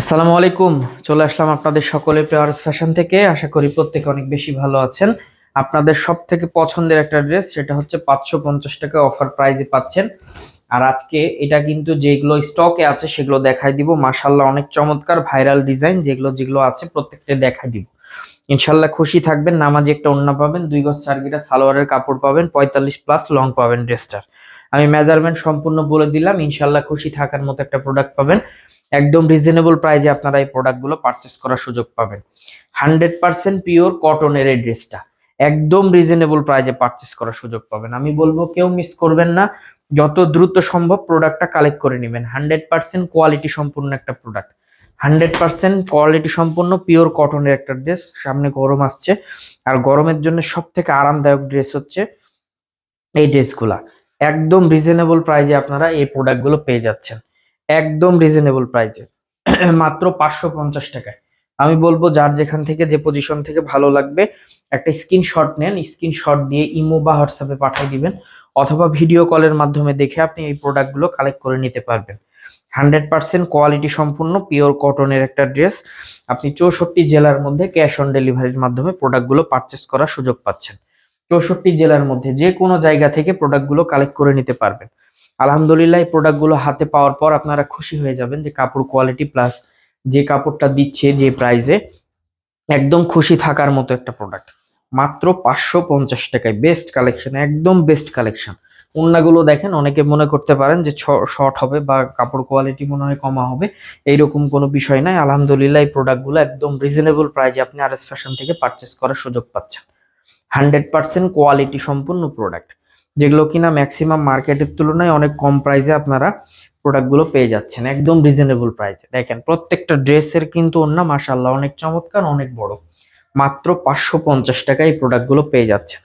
আসসালামু আলাইকুম। চলে আসলাম আপনাদের সকলের প্রেয়ার্স ফ্যাশন থেকে। আশা করি প্রত্যেকে অনেক বেশি ভালো আছেন। আপনাদের সব থেকে পছন্দের একটা ড্রেস, সেটা হচ্ছে পাঁচশো পঞ্চাশ টাকা অফার প্রাইজে পাচ্ছেন। আর আজকে এটা কিন্তু যেগুলো স্টকে আছে, সেগুলো দেখাই দিব। মাশাল্লাহ অনেক চমৎকার ভাইরাল ডিজাইন যেগুলো যেগুলো আছে, প্রত্যেকটা দেখাই দিব। ইনশাল্লাহ খুশি থাকবেন, নামাজে একটা ওন্না পাবেন, দুই গজ চারগিরা সালোয়ারের কাপড় পাবেন, পঁয়তাল্লিশ প্লাস লং পাবেন ড্রেসটার। আমি মেজারমেন্ট সম্পূর্ণ বলে দিলাম ইনশাল্লাহ খুশি থাকার মতো একটা প্রোডাক্ট পাবেন। একদম রিজনেবল প্রাইজে আপনারা এই প্রোডাক্টগুলো পারচেস করার সুযোগ পাবেন। হান্ড্রেড পার্সেন্ট পিওর কটনের এই ড্রেসটা একদম রিজনেবল প্রাইজে পারচেস করার সুযোগ পাবেন। আমি বলব, কেউ মিস করবেন না। যত দ্রুত সম্ভব প্রোডাক্টটা কালেক্ট করে নেবেন। হান্ড্রেড পার্সেন্ট কোয়ালিটি সম্পূর্ণ একটা প্রোডাক্ট হান্ড্রেড পার্সেন্ট কোয়ালিটি সম্পূর্ণ পিওর কটনের একটা ড্রেস সামনে গরম আসছে। আর গরমের জন্য সব থেকে আরামদায়ক ড্রেস হচ্ছে এই ড্রেসগুলা একদম রিজনেবল প্রাইজে আপনারা এই প্রোডাক্টগুলো পেয়ে যাচ্ছেন। একদম রিজনেবল প্রাইজে মাত্র পাঁচশো পঞ্চাশ টাকায়। আমি বলব, যার যেখান থেকে, যে পজিশন থেকে ভালো লাগবে, একটা স্ক্রিনশট নেন স্ক্রিনশট দিয়ে ইমো বা হোয়াটসঅ্যাপে পাঠিয়ে দিবেন, অথবা ভিডিও কলের মাধ্যমে দেখে আপনি এই প্রোডাক্টগুলো কালেক্ট করে নিতে পারবেন। হান্ড্রেড পার্সেন্ট কোয়ালিটি সম্পূর্ণ পিওর কটনের একটা ড্রেস আপনি চৌষট্টি জেলার মধ্যে ক্যাশ অন ডেলিভারির মাধ্যমে প্রোডাক্টগুলো পারচেস করার সুযোগ পাচ্ছেন। চৌষট্টি জেলার মধ্যে যে কোনো জায়গা থেকে প্রোডাক্টগুলো কালেক্ট করে নিতে পারবেন। আলহামদুলিল্লাহ, এই প্রোডাক্টগুলো হাতে পাওয়ার পর আপনারা খুশি হয়ে যাবেন যে কাপড় কোয়ালিটি প্লাস যে কাপড়টা দিচ্ছে যে প্রাইজে একদম খুশি থাকার মতো একটা প্রোডাক্ট মাত্র পাঁচশো পঞ্চাশ টাকায় বেস্ট কালেকশন একদম বেস্ট কালেকশন উন্নাগুলো দেখেন, অনেকে মনে করতে পারেন যে শর্ট হবে বা কাপড় কোয়ালিটি মনে হয় কমা হবে, এইরকম কোনো বিষয় নাই। আলহামদুলিল্লাহ, এই প্রোডাক্টগুলো একদম রিজনেবল প্রাইজে আপনি আর এস ফ্যাশন থেকে পারচেস করার সুযোগ পাচ্ছেন। হান্ড্রেড পার্সেন্ট কোয়ালিটি সম্পূর্ণ প্রোডাক্ট যেগুলো কিনা ম্যাক্সিমাম মার্কেটের তুলনায় অনেক কম প্রাইসে আপনারা প্রোডাক্টগুলো পেয়ে যাচ্ছেন, একদম রিজনেবল প্রাইসে দেখেন, প্রত্যেকটা ড্রেসের কিন্তু অন্য মাসাল্লাহ অনেক চমৎকার, অনেক বড়। মাত্র পাঁচশো পঞ্চাশ টাকায় এই প্রোডাক্টগুলো পেয়ে যাচ্ছেন।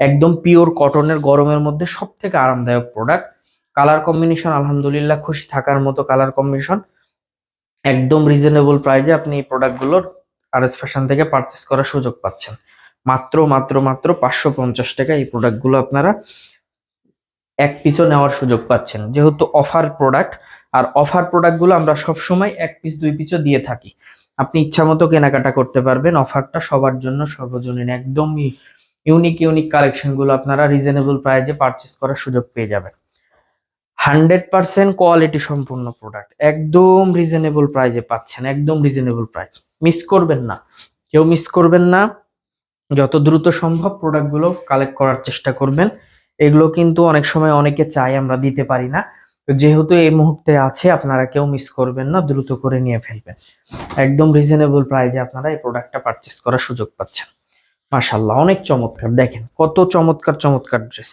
একদম পিওর কটনের গরমের মধ্যে সব থেকে আরামদায়ক প্রোডাক্ট কালার কম্বিনেশন আলহামদুলিল্লাহ খুশি থাকার মতো কালার কম্বিনেশন একদম রিজনেবল প্রাইসে আপনি এই প্রোডাক্টগুলোর আর এস ফ্যাশন থেকে পারচেস করার সুযোগ পাচ্ছেন। মাত্র মাত্র মাত্র পাঁচশো পঞ্চাশ টাকা এই প্রোডাক্টগুলো আপনারা এক পিসও নেওয়ার সুযোগ পাচ্ছেন। যেহেতু অফার প্রোডাক্ট আর অফার প্রোডাক্টগুলো আমরা সব সময় এক পিস দুই পিসও দিয়ে থাকি। আপনি ইচ্ছা মতো কেনাকাটা করতে পারবেন অফারটা সবার জন্য সর্বজনীন। একদম ইউনিক ইউনিক কালেকশনগুলো আপনারা রিজনেবল প্রাইজে পারচেস করার সুযোগ পেয়ে যাবেন। হান্ড্রেড পার্সেন্ট কোয়ালিটি সম্পূর্ণ প্রোডাক্ট একদম রিজনেবল প্রাইজে পাচ্ছেন, একদম রিজনেবল প্রাইস মিস করবেন না। কেউ মিস করবেন না। যত দ্রুত সম্ভব প্রোডাক্টগুলো কালেক্ট করার চেষ্টা করবেন। এগুলো কিন্তু অনেক সময় অনেকে চাই আমরা দিতে পারি না। যেহেতু এই মুহূর্তে আছে, আপনারা কেউ মিস করবেন না, দ্রুত করে নিয়ে ফেলবেন। একদম রিজনেবল প্রাইজে আপনারা এই প্রোডাক্টটা পারচেস করার সুযোগ পাচ্ছেন। মাশাল্লাহ অনেক চমৎকার। দেখেন, কত চমৎকার চমৎকার ড্রেস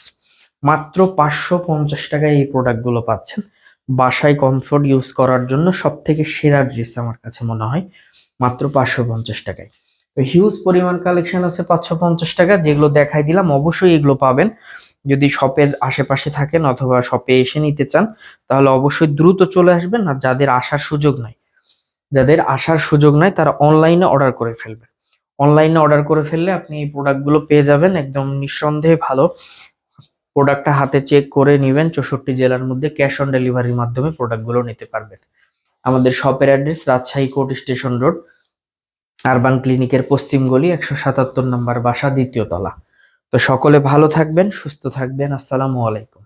মাত্র পাঁচশো পঞ্চাশ টাকায় এই প্রোডাক্টগুলো পাচ্ছেন। বাসায় কমফোর্ট ইউজ করার জন্য সব থেকে সেরা ড্রেস আমার কাছে মনে হয়। মাত্র পাঁচশো পঞ্চাশ টাকায়। হিউজ পরিমাণ কালেকশন আছে পাঁচশো পঞ্চাশ টাকা যেগুলো দেখাই দিলাম, অবশ্যই এগুলো পাবেন। যদি শপের আশেপাশে থাকেন অথবা শপে এসে নিতে চান, তাহলে অবশ্যই দ্রুত চলে আসবেন আর যাদের আসার সুযোগ নাই, যাদের আসার সুযোগ নাই, তারা অনলাইনে অর্ডার করে ফেলবেন। অনলাইনে অর্ডার করে ফেললে আপনি এই প্রোডাক্টগুলো পেয়ে যাবেন, একদম নিঃসন্দেহে ভালো। প্রোডাক্টটা হাতে চেক করে নেবেন, চৌষট্টি জেলার মধ্যে ক্যাশ অন ডেলিভারির মাধ্যমে প্রোডাক্টগুলো নিতে পারবেন। আমাদের শপের address Rajshahi court station road urban ক্লিনিকের পশ্চিম গলি একশো সাতাত্তর নম্বর বাসা, দ্বিতীয় তলা। তো সকলে ভালো থাকবেন, সুস্থ থাকবেন। আসসালামু আলাইকুম।